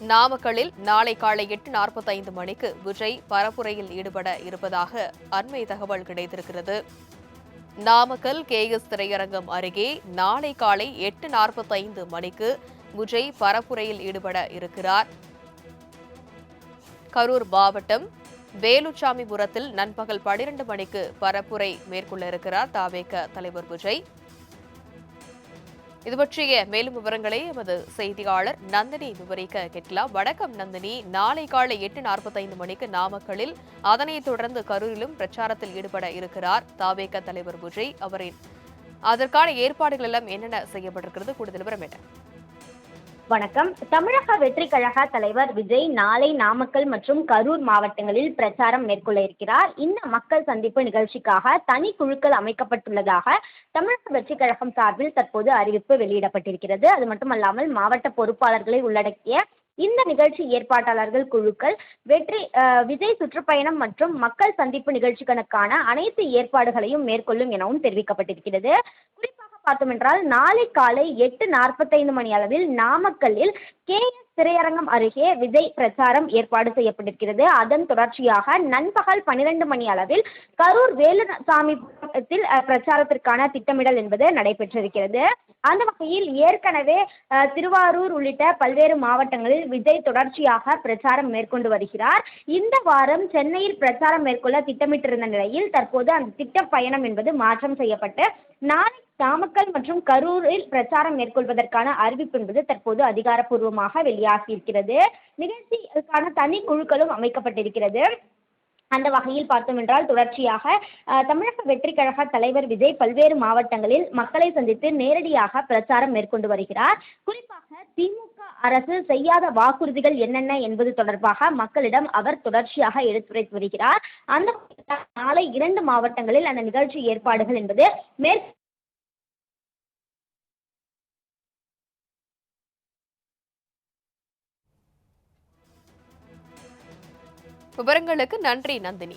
நாமக்கல்லில் நாளை காலை எட்டு நாற்பத்தைந்து மணிக்கு விஜய் பரப்புரையில் ஈடுபட இருப்பதாக அண்மை தகவல் கிடைத்திருக்கிறது. நாமக்கல் கேஎஸ் திரையரங்கம் அருகே நாளை காலை எட்டு நாற்பத்தைந்து மணிக்கு விஜய் பரப்புரையில் ஈடுபட இருக்கிறார். கரூர் மாவட்டம் வேலுச்சாமிபுரத்தில் நண்பகல் பனிரெண்டு மணிக்கு பரப்புரை மேற்கொள்ள இருக்கிறார். தாவேக தலைவர் விஜய். இது பற்றிய மேலும் விவரங்களை எமது செய்தியாளர் நந்தினி விவரிக்க கேட்கலாம். வணக்கம் நந்தினி. நாளை காலை எட்டு நாற்பத்தைந்து மணிக்கு நாமக்கலில் அதனைத் தொடர்ந்து கரூரிலும் பிரச்சாரத்தில் ஈடுபட இருக்கிறார் தாவேக தலைவர் விஜய். அவரின் அதற்கான ஏற்பாடுகள் எல்லாம் என்னென்ன செய்யப்பட்டிருக்கிறது? கூடுதல் விவரம் என்ன? வணக்கம். தமிழக வெற்றி கழக தலைவர் விஜய் நாளை நாமக்கல் மற்றும் கரூர் மாவட்டங்களில் பிரச்சாரம் மேற்கொள்ள இருக்கிறார். இந்த மக்கள் சந்திப்பு நிகழ்ச்சிக்காக தனி குழுக்கள் அமைக்கப்பட்டுள்ளதாக தமிழக வெற்றி கழகம் சார்பில் தற்போது அறிவிப்பு வெளியிடப்பட்டிருக்கிறது. அது மட்டுமல்லாமல் மாவட்ட பொறுப்பாளர்களை உள்ளடக்கிய இந்த நிகழ்ச்சி ஏற்பாட்டாளர்கள் குழுக்கள் வெற்றி விஜய் சுற்றுப்பயணம் மற்றும் மக்கள் சந்திப்பு நிகழ்ச்சிகளுக்கான அனைத்து ஏற்பாடுகளையும் மேற்கொள்ளும் எனவும் தெரிவிக்கப்பட்டிருக்கிறது. குறிப்பாக பார்த்தோம் என்றால் நாளை காலை எட்டு நாற்பத்தைந்து மணி அளவில் நாமக்கல்லில் கே திரையரங்கம் அருகே விஜய் பிரச்சாரம் ஏற்பாடு செய்யப்பட்டிருக்கிறது. அதன் தொடர்ச்சியாக நண்பகல் பன்னிரண்டு மணி அளவில் கரூர் வேலுசாமி பிரச்சாரத்திற்கான திட்டமிடல் என்பது நடைபெற்றிருக்கிறது. அந்த வகையில் ஏற்கனவே திருவாரூர் உள்ளிட்ட பல்வேறு மாவட்டங்களில் விஜய் தொடர்ச்சியாக பிரச்சாரம் மேற்கொண்டு வருகிறார். இந்த வாரம் சென்னையில் பிரச்சாரம் மேற்கொள்ள திட்டமிட்டிருந்த நிலையில் தற்போது அந்த திட்ட பயணம் என்பது மாற்றம் செய்யப்பட்டு நாளை நாமக்கல் மற்றும் கரூரில் பிரச்சாரம் மேற்கொள்வதற்கான அறிவிப்பு என்பது தற்போது அதிகாரப்பூர்வமாக வெளியாகியிருக்கிறது. நிகழ்ச்சிக்கான தனி குழுக்களும் அமைக்கப்பட்டிருக்கிறது. அந்த வகையில் பார்த்தோம் என்றால் தொடர்ச்சியாக தமிழக வெற்றி கழக தலைவர் விஜய் பல்வேறு மாவட்டங்களில் மக்களை சந்தித்து நேரடியாக பிரச்சாரம் மேற்கொண்டு வருகிறார். குறிப்பாக திமுக அரசு செய்யாத வாக்குறுதிகள் என்னென்ன என்பது தொடர்பாக மக்களிடம் அவர் தொடர்ச்சியாக எடுத்துரைத்து வருகிறார். அந்த நாளை இரண்டு மாவட்டங்களில் அந்த நிகழ்ச்சி ஏற்பாடுகள் என்பது மேற் விவரங்களுக்கு நன்றி நந்தினி.